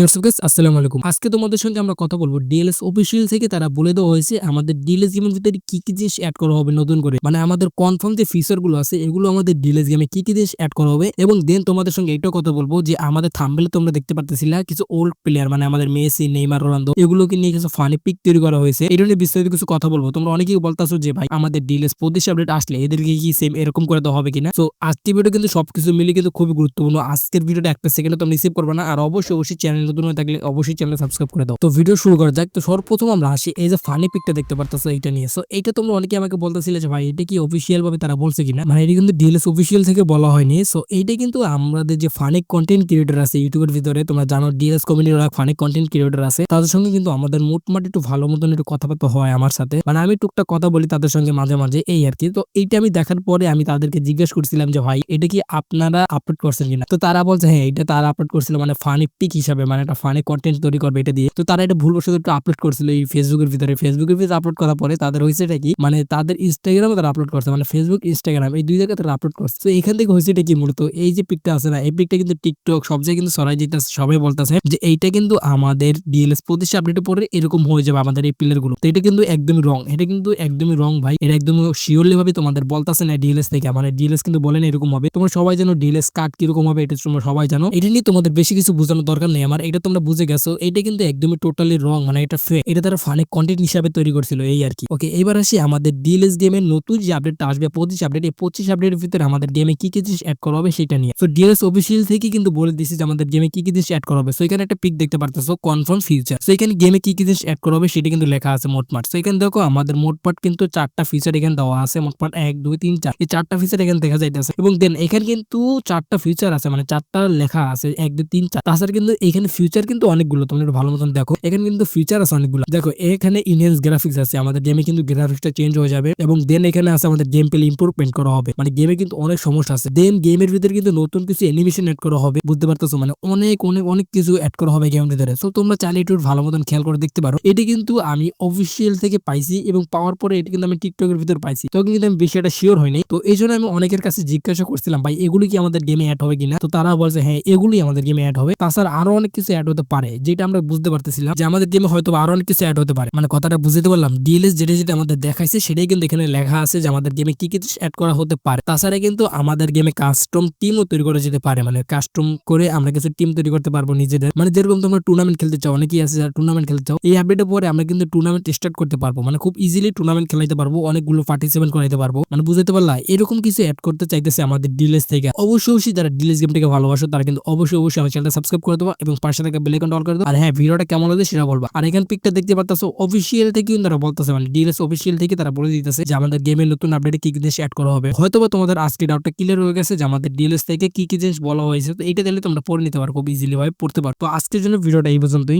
হেয়ারসুকেস আসসালামু আলাইকুম আজকে তোমাদের সঙ্গে আমরা কথা বলব ডিএলএস অফিসিয়াল থেকে তারা বলে দেওয়া হয়েছে আমাদের ডিএলএস গেমের ভিতরে কি কি জিনিস অ্যাড করা হবে নতুন করে। মানে আমাদের কনফার্ম যে ফিচারগুলো আছে, এগুলো আমাদের ডিএলএস গেমে কি কি জিনিস অ্যাড করা হবে। এবং দেন তোমাদের সঙ্গে এটাও কথা বলব যে আমাদের থাম্বেলে তোমরা দেখতে পারতেছিলা কিছু ওল্ড প্লেয়ার মানে আমাদের মেসি নেইমার রোনালদো এগুলোকে নিয়ে কিছু ফানি পিক তৈরি করা হয়েছে। এটা নিয়ে বিস্তারিত কিছু কথা বলব। তোমরা অনেকেই বলতাছো যে, ভাই, আমাদের ডিএলএস প্রদেশ আপডেট আসলে এদেরকে কি সেম এরকম করে দেওয়া হবে কিনা? তো আজকের ভিডিও কিন্তু সবকিছু মিলে কিন্তু খুবই গুরুত্বপূর্ণ। আজকের ভিডিওটা একটা সেকেন্ডে তোমরা রিসিভ করবে না। আর অবশ্যই অবশ্যই চ্যানেল নতুন হয়ে থাকলে অবশ্যই চ্যানেল সাবস্ক্রাইব করে দাও। তো ভিডিও শুরু করা যাক। তো সর্বপ্রথম আমরা আসি। এই যে ফানি পিকটা দেখতে পারতেছো এইটা নিয়ে। সো এইটা তোমরা অনেকে আমাকে বলতেছিলে যে, ভাই, এটা কি অফিসিয়াল ভাবে তারা বলছে কিনা? মানে এটা কিন্তু ডিএলএস অফিসিয়াল থেকে বলা হয়নি। সো এইটা কিন্তু আমাদের যে ফানি কন্টেন্ট ক্রিয়েটর আছে ইউটিউবের ভিতরে, তোমরা জানো ডিএলএস কমিউনিটির অনেক ফানি কন্টেন্ট ক্রিয়েটর আছে। তাদের সঙ্গে কিন্তু আমাদের মোটমাট একটু ভালো মতন একটু কথাবার্তা হয় আমার সাথে। মানে আমি টুকটাক কথা বলি তাদের সঙ্গে মাঝে মাঝে, এই আর কি। তো এইটা আমি দেখার পরে আমি তাদেরকে জিজ্ঞেস করছিলাম যে, ভাই, এটা কি আপনারা আপলোড করছেন কিনা? তো তারা বলছে হ্যাঁ এটা তারা আপলোড করছিল মানে ফানি পিক হিসাবে। মানে একটা ফানি কন্টেন্ট তৈরি করবে এটা দিয়ে। তো তারা এটা ভুলবশত একটু আপলোড করছিল এই ফেসবুকের ভিতরে। ফেসবুকের ভিতরে আপলোড করার পরে তাদের হয়েছে এটা কি? মানে তাদের ইনস্টাগ্রামে তারা আপলোড করছে মানে ফেসবুক ইনস্টাগ্রাম এই দুই জায়গায় তারা আপলোড করছে। তো এখান থেকে হয়েছে এটা কি মূলত? এই যে পিকটা আছে না, এই পিকটা কিন্তু টিকটক সব জায়গায় কিন্তু সরাই যেতেছে সবাই বলতেছে যে এইটা কিন্তু আমাদের ডিএলএস প্রতিষ্ঠা আপডেটের পরে এরকম হয়ে যাবে আমাদের এই পিলারগুলো। তো এটা কিন্তু একদমই রং এটা কিন্তু একদমই রং ভাই। এটা একদম শিওরলি ভাবে তোমাদের বলতেছে না ডিএলএস থেকে। মানে ডিএলএস কিন্তু বলেন এরকম হবে তোমরা সবাই জানো ডিএলএস কার্ড কীরকম হবে, এটা তোমরা সবাই জানো। এটা নিয়ে তোমাদের বেশি কিছু বোঝানোর দরকার নেই। আমার এটা তোমরা বুঝে গেছো, এটা কিন্তু একদমই টোটালি রং মানে এটা ফেক এটা তারা ফানি কন্টেন্ট হিসাবে তৈরি করছিল, এই আর কি। ওকে এবার আসি আমাদের ডিএলএস গেমের নতুন যে আপডেটটা আসবে, পঁচিশ আপডেট এই পঁচিশ আপডেটের ভিতরে আমাদের গেমে কি কি জিনিস অ্যাড করা হবে সেটা নিয়ে। তো ডিএলএস অফিসিয়াল থেকে কিন্তু বলে দিয়েছে যে আমাদের গেমে কি কি জিনিস অ্যাড করা হবে। সো এখানে একটা পিক দেখতে পারতেছো কনফার্ম ফিউচার সো এখানে গেমে কি কি জিনিস অ্যাড করা হবে সেটা কিন্তু লেখা আছে মোটমাট সো এখানে দেখো আমাদের মোটমাট কিন্তু চারটা ফিচার এখানে দেওয়া আছে মোটমাট এক, দুই, তিন, চার। এই চারটা ফিচার এখানে দেখা যাইতেছে। এবং দেন এখানে কিন্তু চারটা ফিচার আছে মানে চারটা লেখা আছে, এক, দুই, তিন, চার। তাছাড়া কিন্তু এখানে ফিউচার কিন্তু অনেকগুলো, তোমরা একটু ভালো মতন দেখো। এখানে কিন্তু ফিউচার আছে অনেকগুলো। দেখো, এখানে ইনহেন্স গ্রাফিক্স আছে, আমাদের গেমে কিন্তু গ্রাফিক্সটা চেঞ্জ হয়ে যাবে এবং দেন এখানে আছে আমাদের গেম প্লে ইম্প্রুভমেন্ট করা হবে। মানে গেমে কিন্তু অনেক সমস্যা আছে। দেন গেমের ভিতরে কিন্তু নতুন কিছু অ্যানিমেশন অ্যাড করা হবে, বুঝতে পারতেছো? মানে অনেক অনেক অনেক কিছু অ্যাড করা হবে গেমের ভিতরে। সো তোমরা চাইলে একটু ভালো মতন খেয়াল করে দেখতে পারো। এটি কিন্তু আমি অফিসিয়াল থেকে পাইছি এবং পাওয়ার পরে এটি কিন্তু আমি টিকটকের ভিতর পাইছি। তখন কিন্তু আমি বেশি একটা শিওর হয়নি। তো এই জন্য আমি অনেকের কাছে জিজ্ঞাসা করছিলাম, ভাই, এগুলি কি আমাদের গেমে অ্যাড হবে কিনা? তো তারা বলছে হ্যাঁ এগুলি আমাদের গেমে অ্যাড হবে। তাছাড়া আরও অনেক কিছু অ্যাড হতে পারে, যেটা আমরা বুঝতে পারতেছিলাম যে আমাদের গেমে হয়তো আরও অনেক কিছু অ্যাড হতে পারে। মানে কথাটা বুঝতে পারলাম ডিএলএস যেটা যেটা আমাদের দেখাইছে সেটাই কিন্তু এখানে লেখা আছে যে আমাদের গেমে কি কি অ্যাড করা হতে পারে। তাছাড়া কিন্তু আমাদের গেমে কাস্টম টিমও তৈরি করা যেতে পারে মানে কাস্টম করে আমরা কিছু টিম তৈরি করতে পারব নিজেদের। মানে যেরকম তোমরা টুর্নামেন্ট খেলতে চাও, অনেকেই আছে যারা টুর্নামেন্ট খেলতে চাও, এই আপডেটের পরে আমরা কিন্তু টুর্নামেন্ট স্টার্ট করতে পারব। মানে খুব ইজিলি টুর্নামেন্ট খেলাইতে পারব, অনেকগুলো পার্টিসিপেন্ট করাইতে পারব। মানে বুঝতে পারলা, এরকম কিছু অ্যাড করতে চাইতেছে আমাদের ডিলেস থেকে। অবশ্যই অবশ্যই যারা ডিলেস গেমটাকে ভালোবাসো, তারা কিন্তু অবশ্যই অবশ্যই আমার চ্যানেলটা সাবস্ক্রাইব করে দেবো এবং পাশে থাকা বেল অন করে দেবো আর হ্যাঁ ভিডিওটা কেমন হয়েছে সেটা বলব। আর এখানে পিকটা দেখতে পারতেছো অফিসিয়াল থেকে তারা বলতেছে মানে ডিএলএস অফিসিয়াল থেকে তারা বলে দিতেছে যে আমাদের গেমের নতুন আপডেটে কি কি জিনিস অ্যাড করা হবে। হয়তো বা তোমাদের আজকে ডাউটটা ক্লিয়ার হয়ে গেছে যে আমাদের ডিএলএস থেকে কি কি জিনিস বলা হয়েছে। তো এটা দিলে তোমরা পড়ে নিতে পারো, খুব ইজিলি ভাবে পড়তে পারো। তো আজকের জন্য ভিডিওটা এই পর্যন্তই।